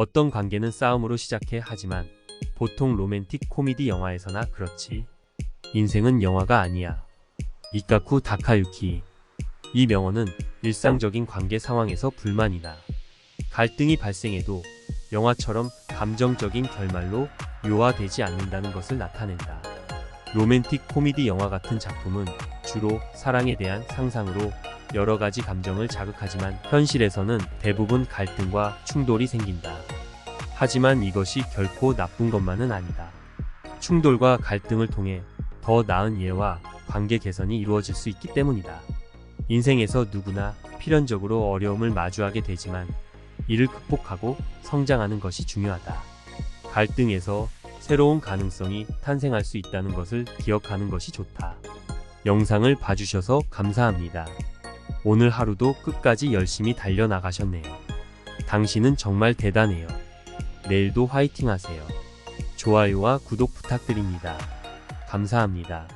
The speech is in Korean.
어떤 관계는 싸움으로 시작해 하지만 보통 로맨틱 코미디 영화에서나 그렇지. 인생은 영화가 아니야. 이카쿠 다카유키. 이 명언은 일상적인 관계 상황에서 불만이나 갈등이 발생해도 영화처럼 감정적인 결말로 묘화되지 않는다는 것을 나타낸다. 로맨틱 코미디 영화 같은 작품은 주로 사랑에 대한 상상으로 여러 가지 감정을 자극하지만 현실에서는 대부분 갈등과 충돌이 생긴다. 하지만 이것이 결코 나쁜 것만은 아니다. 충돌과 갈등을 통해 더 나은 이해와 관계 개선이 이루어질 수 있기 때문이다. 인생에서 누구나 필연적으로 어려움을 마주하게 되지만 이를 극복하고 성장하는 것이 중요하다. 갈등에서 새로운 가능성이 탄생할 수 있다는 것을 기억하는 것이 좋다. 영상을 봐주셔서 감사합니다. 오늘 하루도 끝까지 열심히 달려나가셨네요. 당신은 정말 대단해요. 내일도 화이팅 하세요. 좋아요와 구독 부탁드립니다. 감사합니다.